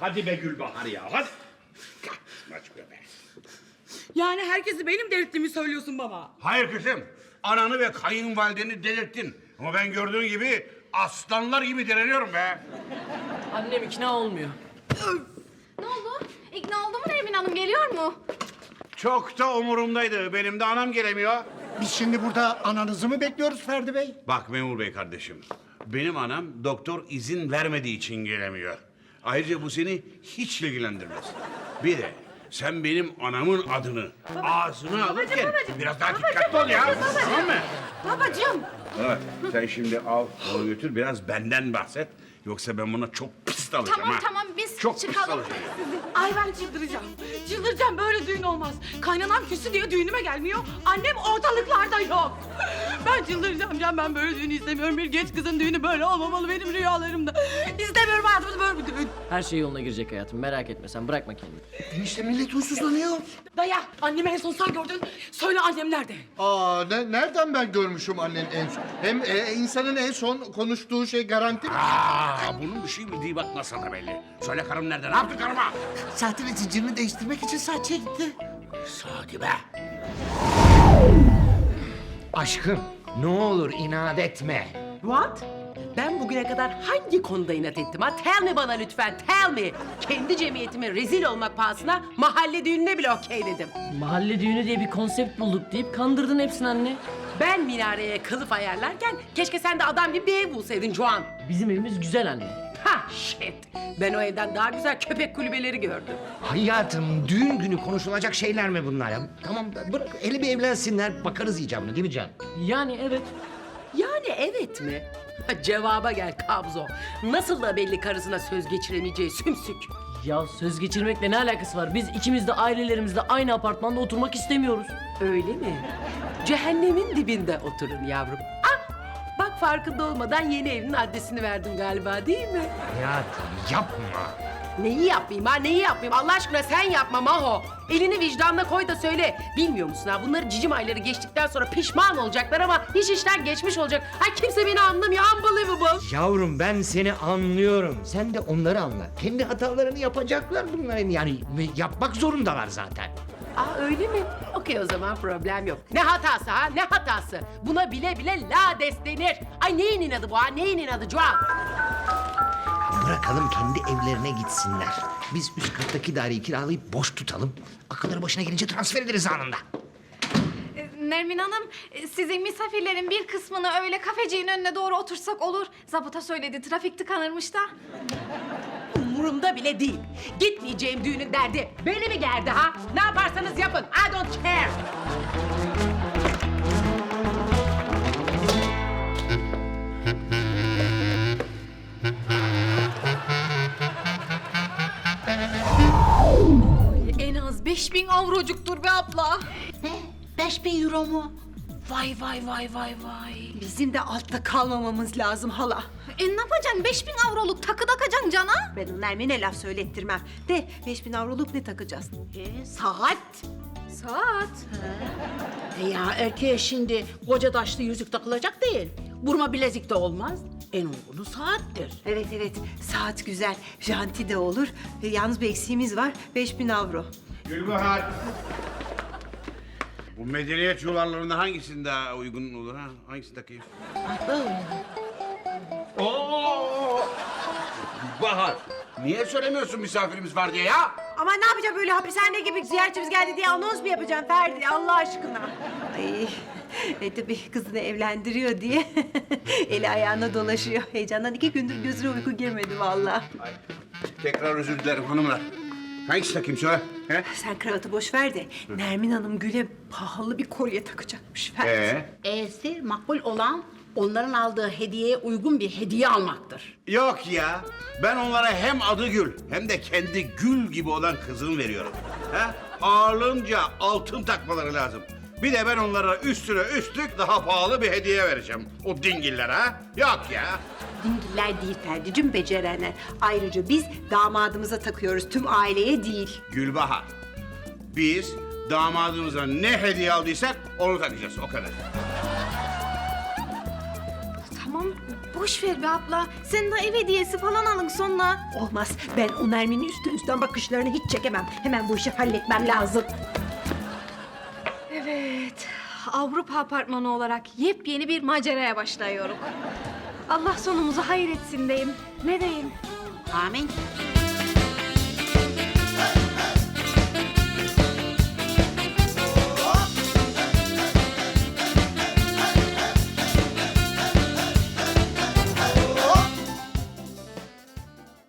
Hadi be Gülbahar ya hadi. Maç be. Yani herkesi benim delirttiğimi söylüyorsun baba. Hayır kızım. Ananı ve kayınvalideni delirttin. Ama ben gördüğün gibi aslanlar gibi direniyorum be. Annem ikna olmuyor. Ne oldu? İkna oldu mu Nermin Hanım geliyor mu? Çok da umurumdaydı. Benim de anam gelemiyor. Biz şimdi burada ananızı mı bekliyoruz Ferdi Bey? Bak memur bey kardeşim. Benim anam doktor izin vermediği için gelemiyor. Ayrıca bu seni hiç ilgilendirmez. Bir de sen benim anamın adını ağzına alırken biraz daha dikkatli ol ya. Tamam mı? Babacığım. Evet. Sen şimdi al onu götür biraz benden bahset. Yoksa ben buna çok pis alacağım Tamam ha. tamam biz Çok pis çıkalım. alacağım. Ay ben çıldıracağım. Çıldıracağım böyle düğün olmaz. Kaynanam küsü diye düğünüme gelmiyor. Annem ortalıklarda yok. Ben çıldıracağım Can ben böyle düğün istemiyorum. Bir genç kızın düğünü böyle olmamalı benim rüyalarımda. İstemiyorum hayatımda böyle bir düğün. Her şey yoluna girecek hayatım. Merak etme sen. Bırakma kendini. Enişte millet huysuzlanıyor. Daya annemi en son sen gördün. Söyle annem nerede? Aa ne, nereden ben görmüşüm annen en son? Hem e, insanın en son konuştuğu şey garanti mi? Aa, bunun bir şey bildiği bak nasıl da belli. Söyle karım nerede? Ne yaptı karıma? Saatin zincirini değiştirmek için saatçiye gitti. Sadi be. Aşkım ne olur inat etme. What? Ben bugüne kadar hangi konuda inat ettim ha? Tell me bana lütfen, tell me. Kendi cemiyetime rezil olmak pahasına mahalle düğününe bile okey dedim. Mahalle düğünü diye bir konsept bulduk deyip kandırdın hepsini anne. Ben minareye kılıf ayarlarken keşke sen de adam gibi bir ev bulsaydın Juan. Bizim evimiz güzel anne. Shit. Ben o evden daha güzel köpek kulübeleri gördüm. Hayatım düğün günü konuşulacak şeyler mi bunlar ya? Tamam bırak hele bir evlensinler bakarız icabına değil mi Can? Yani evet. Yani evet mi? Ha, Cevaba gel kabzo. Nasıl da belli karısına söz geçiremeyeceği sümsük. Ya söz geçirmekle ne alakası var? Biz ikimiz de ailelerimizle aynı apartmanda oturmak istemiyoruz. Öyle mi? Cehennemin dibinde oturun yavrum. Farkında olmadan yeni evinin adresini verdim galiba değil mi? Hayatım yapma. Neyi yapmayayım ha neyi yapmayayım Allah aşkına sen yapma Maho. Elini vicdanına koy da söyle. Bilmiyor musun ha bunları cicim ayları geçtikten sonra pişman olacaklar ama iş işten geçmiş olacak. Ha kimse beni anlamıyor unbelievable. Yavrum ben seni anlıyorum. Sen de onları anla. Kendi hatalarını yapacaklar bunların yani yapmak zorundalar zaten. Aa öyle mi? Okey o zaman problem yok. Ne hatası ha ne hatası? Buna bile bile lades denir. Ay neyin inadı bu ha neyin inadı Cuan? Bırakalım kendi evlerine gitsinler. Biz üst kattaki daireyi kiralayıp boş tutalım. Akılları başına gelince transfer ederiz anında. Ee, Nermin Hanım e, sizin misafirlerin bir kısmını öyle kafeciğin önüne doğru otursak olur. Zabıta söyledi trafik tıkanırmış da. Umurumda bile değil. Gitmeyeceğim düğünün derdi. Beni mi gerdi ha? Ne yaparsanız yapın. I don't care. En az 5000 avrocuktur be abla. Beş bin euro mu? Vay vay vay vay vay. Bizim de altta kalmamamız lazım hala. E ne yapacaksın? 5000 avroluk takı takacaksın cana. Ben o Nermin'e laf söylettirmem. De 5000 avroluk ne takacağız? E, saat. Saat. E ya erkeğe şimdi koca taşlı yüzük takılacak değil. Burma bilezik de olmaz. En uygunu saattir. Evet evet saat güzel. Janti de olur. E, yalnız bir eksiğimiz var. 5000 avro. Gülbahar. Bu medeniyet yuvarlarında hangisinin daha uygun olur ha? Hangisini takayım? Oo! Gülbahar. Niye söylemiyorsun misafirimiz var diye ya? Ama ne yapacağım böyle hapishane gibi ziyaretçimiz geldi diye anons mu yapacağım Ferdi Allah aşkına? Ay e tabii kızını evlendiriyor diye eli ayağına dolaşıyor. Heyecandan iki gündür gözüne uyku girmedi vallahi. Ay, tekrar özür dilerim hanımlar. Hangisi takayım söyle? He? Sen kravatı boş ver de Nermin Hanım Gül'e pahalı bir kolye takacakmış Ferdi. Ee? E'si makbul olan onların aldığı hediyeye uygun bir hediye almaktır. Yok ya. Ben onlara hem adı Gül hem de kendi Gül gibi olan kızımı veriyorum. He? Ağırlığınca altın takmaları lazım. Bir de ben onlara üstüne üstlük daha pahalı bir hediye vereceğim. O dingillere ha? Yok ya. Dingiller değil Ferdi'cim becerenler. Ayrıca biz damadımıza takıyoruz tüm aileye değil. Gülbahar. Biz damadımıza ne hediye aldıysak onu takacağız o kadar. Tamam boş ver be abla. Sen de ev hediyesi falan alın sonra. Olmaz. Ben o Nermin'in üstten üstten bakışlarını hiç çekemem. Hemen bu işi halletmem lazım. Evet, Avrupa apartmanı olarak yepyeni bir maceraya başlıyorum. Allah sonumuzu hayır etsin deyim. Ne diyeyim? Amin.